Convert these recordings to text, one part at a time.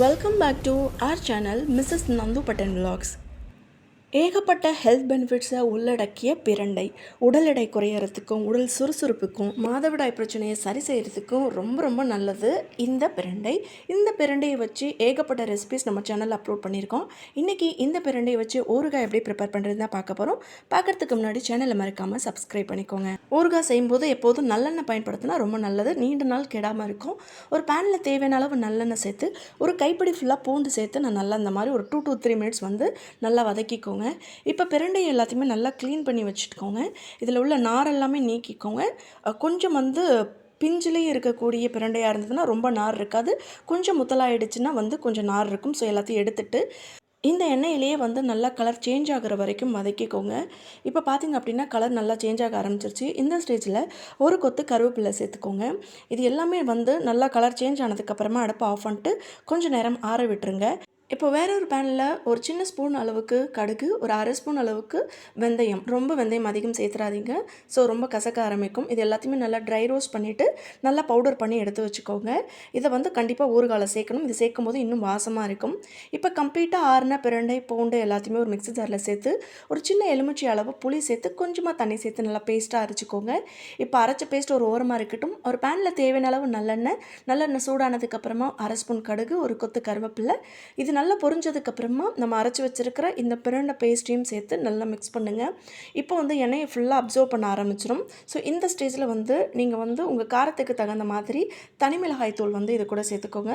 Welcome back to our channel Mrs. Nandu Patan Vlogs. ஏகப்பட்ட health பெனிஃபிட்ஸை உள்ளடக்கிய பிரண்டை. உடல் எடை குறையறதுக்கும் உடல் சுறுசுறுப்புக்கும் மாதவிடாய் பிரச்சனையை சரி செய்கிறதுக்கும் ரொம்ப ரொம்ப நல்லது இந்த பிரண்டை. இந்த பிரண்டையை வச்சு ஏகப்பட்ட ரெசிபிஸ் நம்ம சேனலில் அப்லோட் பண்ணியிருக்கோம். இன்றைக்கி இந்த பிரண்டையை வச்சு ஊறுகாய் எப்படி ப்ரிப்பேர் பண்ணுறது தான் பார்க்க போகிறோம் பார்க்குறதுக்கு முன்னாடி சேனலை மறக்காமல் சப்ஸ்கிரைப் பண்ணிக்கோங்க. ஊறுகாய் செய்யும்போது எப்போதும் நல்லெண்ணெய் பயன்படுத்தினா ரொம்ப நல்லது. நீண்ட நாள் கெடாமல் இருக்கும். ஒரு பேனில் தேவையான அளவு நல்லெண்ணெய் சேர்த்து ஒரு கைப்பிடி ஃபுல்லாக பூண்டு சேர்த்து நான் நல்லா இந்த மாதிரி ஒரு டூ டூ த்ரீ மினிட்ஸ் வந்து நல்லா வதக்கிக்கோங்க. இப்போ பிரண்டை எல்லாத்தையுமே நல்லா க்ளீன் பண்ணி வச்சுட்டுக்கோங்க இதில் உள்ள நார் எல்லாமே நீக்கிக்கோங்க. கொஞ்சம் வந்து பிஞ்சிலேயே இருக்கக்கூடிய பிரண்டையாக இருந்ததுன்னா ரொம்ப நார் இருக்காது. கொஞ்சம் முத்தலாயிடுச்சுன்னா வந்து கொஞ்சம் நார் இருக்கும். ஸோ எல்லாத்தையும் எடுத்துட்டு இந்த எண்ணெயிலேயே வந்து நல்லா கலர் சேஞ்ச் ஆகுற வரைக்கும் வதக்கிக்கோங்க. இப்போ பார்த்தீங்க அப்படின்னா கலர் நல்லா சேஞ்ச் ஆக ஆரம்பிச்சிருச்சு. இந்த ஸ்டேஜில் ஒரு கொத்து கருவேப்பிலை சேர்த்துக்கோங்க. இது எல்லாமே வந்து நல்லா கலர் சேஞ்ச் ஆனதுக்கப்புறமா அடுப்பை ஆஃப் பண்ணிட்டு கொஞ்சம் நேரம் ஆற விட்டுருங்க. இப்போ வேற ஒரு பேனில் ஒரு சின்ன ஸ்பூன் அளவுக்கு கடுகு ஒரு அரை ஸ்பூன் அளவுக்கு வெந்தயம். ரொம்ப வெந்தயம் அதிகம் சேர்த்துறாதீங்க. ஸோ ரொம்ப கசக்க ஆரம்பிக்கும். இது எல்லாத்தையுமே நல்லா ட்ரை ரோஸ்ட் பண்ணிவிட்டு நல்லா பவுடர் பண்ணி எடுத்து வச்சுக்கோங்க. இதை வந்து கண்டிப்பாக ஊறுகால சேர்க்கணும். இது சேர்க்கும் போது இன்னும் வாசமாக இருக்கும். இப்போ கம்ப்ளீட்டாக ஆறுன பிரண்டை பூண்டு எல்லாத்தையுமே ஒரு மிக்சி ஜாரில் சேர்த்து ஒரு சின்ன எலுமிச்சை அளவு புளி சேர்த்து கொஞ்சமாக தண்ணி சேர்த்து நல்லா பேஸ்ட்டாக அரைச்சிக்கோங்க. இப்போ அரைச்ச பேஸ்ட் ஒரு ஓரமாக இருக்கட்டும். ஒரு பேனில் தேவையான அளவு நல்லெண்ணெய் நல்லெண்ணெய் சூடானதுக்கப்புறமா அரை ஸ்பூன் கடுகு ஒரு கொத்து கருவேப்பில்லை இது நல்லா பொரிஞ்சதுக்கப்புறமா நம்ம அரைச்சி வச்சிருக்கிற இந்த பிரண்டை பேஸ்ட்டையும் சேர்த்து நல்லா மிக்ஸ் பண்ணுங்கள் இப்போ வந்து எண்ணெயை ஃபுல்லாக அப்சர்வ் பண்ண ஆரம்பிச்சிடும் ஸோ இந்த ஸ்டேஜில் வந்து நீங்கள் வந்து உங்கள் காரத்துக்கு தகுந்த மாதிரி தனி மிளகாய் தூள் வந்து இது கூட சேர்த்துக்கோங்க.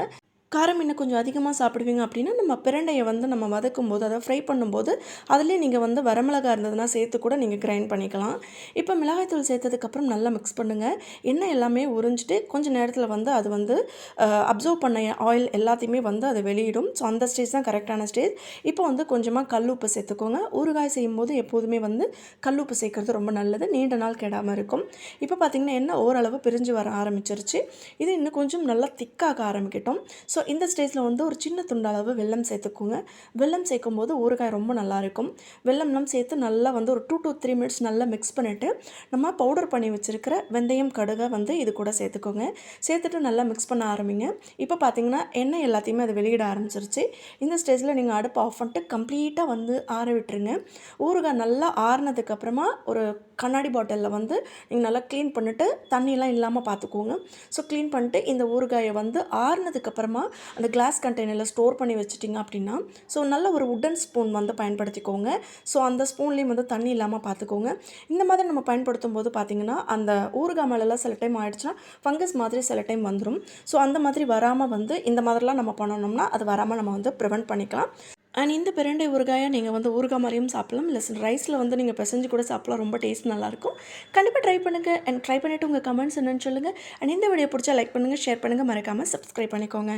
காரம் இன்னும் கொஞ்சம் அதிகமாக சாப்பிடுவீங்க அப்படின்னா நம்ம பிரண்டையை வந்து நம்ம வதக்கும் போது அதை ஃப்ரை பண்ணும்போது அதுலேயே நீங்கள் வந்து வரமிளகா இருந்ததுன்னா சேர்த்து கூட நீங்கள் கிரைண்ட் பண்ணிக்கலாம். இப்போ மிளகாய்த்தூள் சேர்த்ததுக்கப்புறம் நல்லா மிக்ஸ் பண்ணுங்கள் எண்ணெய் எல்லாமே உறிஞ்சிட்டு கொஞ்சம் நேரத்தில் வந்து அது வந்து அப்சர்வ் பண்ண ஆயில் எல்லாத்தையுமே வந்து அது வெளியிடும். ஸோ அந்த ஸ்டேஜ் தான் கரெக்டான ஸ்டேஜ் இப்போ வந்து கொஞ்சமாக கல்லுப்பு சேர்த்துக்கோங்க. ஊறுகாய் செய்யும்போது எப்போதுமே வந்து கல்லுப்பு சேர்க்குறது ரொம்ப நல்லது. நீண்ட நாள் கெடாமல் இருக்கும். இப்போ பார்த்திங்கன்னா எண்ணெய் ஓரளவு பிரிஞ்சு வர ஆரம்பிச்சிருச்சு. இது இன்னும் கொஞ்சம் நல்லா திக்காக ஆரம்பிக்கட்டும். ஸோ ஸோ இந்த ஸ்டேஜில் வந்து ஒரு சின்ன துண்டளவு வெள்ளம் வெல்லம் சேர்த்துக்கோங்க. வெல்லம் சேர்க்கும் போது ஊறுகாய் ரொம்ப நல்லாயிருக்கும். வெல்லம்லாம் சேர்த்து நல்லா வந்து ஒரு டூ டூ த்ரீ மினிட்ஸ் நல்லா மிக்ஸ் பண்ணிவிட்டு நம்ம பவுடர் பண்ணி வச்சுருக்கிற வெந்தயம் கடுகை வந்து இது கூட சேர்த்துக்கோங்க. சேர்த்துட்டு நல்லா மிக்ஸ் பண்ண ஆரம்பிங்க. இப்போ பார்த்தீங்கன்னா எண்ணெய் எல்லாத்தையுமே அது வெளியிட ஆரம்பிச்சிருச்சு. இந்த ஸ்டேஜில் நீங்கள் அடுப்பு ஆஃப் பண்ணிட்டு கம்ப்ளீட்டாக வந்து ஆற விட்டுருங்க. ஊறுகாய் நல்லா ஆறுனதுக்கப்புறமா ஒரு கண்ணாடி பாட்டிலில் வந்து நீங்கள் நல்லா க்ளீன் பண்ணிவிட்டு தண்ணியெலாம் இல்லாமல் பார்த்துக்கோங்க ஸோ க்ளீன் பண்ணிட்டு இந்த ஊறுகாயை வந்து ஆறுனதுக்கப்புறமா அந்த கிளாஸ் கண்டெய்னரில் ஸ்டோர் பண்ணி வச்சிட்டிங்க அப்படின்னா ஸோ நல்ல ஒரு உட்டன் ஸ்பூன் வந்து பயன்படுத்திக்கோங்க. ஸோ அந்த ஸ்பூன்லேயும் வந்து தண்ணி இல்லாமல் பார்த்துக்கோங்க இந்த மாதிரி நம்ம பயன்படுத்தும் போது பார்த்திங்கன்னா அந்த ஊறுகாய் மேலெல்லாம் சில டைம் ஆயிடுச்சுன்னா ஃபங்கஸ் மாதிரி சில டைம் வந்துடும் ஸோ அந்த மாதிரி வராமல் வந்து இந்த மாதிரிலாம் நம்ம பண்ணணும்னா அது வராமல் நம்ம வந்து ப்ரிவெண்ட் பண்ணிக்கலாம். அண்ட் இந்த பிரண்டை ஊறுகாயை நீங்கள் வந்து ஊறுகாய் மாதிரியும் சாப்பிடலாம். இல்லை ரைஸில் வந்து நீங்கள் பிசைஞ்சு கூட சாப்பிடலாம். ரொம்ப டேஸ்ட் நல்லாயிருக்கும். கண்டிப்பாக ட்ரை பண்ணுங்கள் அண்ட் ட்ரை பண்ணிவிட்டு உங்கள் கமெண்ட்ஸ் என்னன்னு சொல்லுங்கள் அண்ட் இந்த வீடியோ பிடிச்சா லைக் பண்ணுங்கள் ஷேர் பண்ணுங்கள் மறக்காமல் சப்ஸ்கிரைப் பண்ணிக்கோங்க.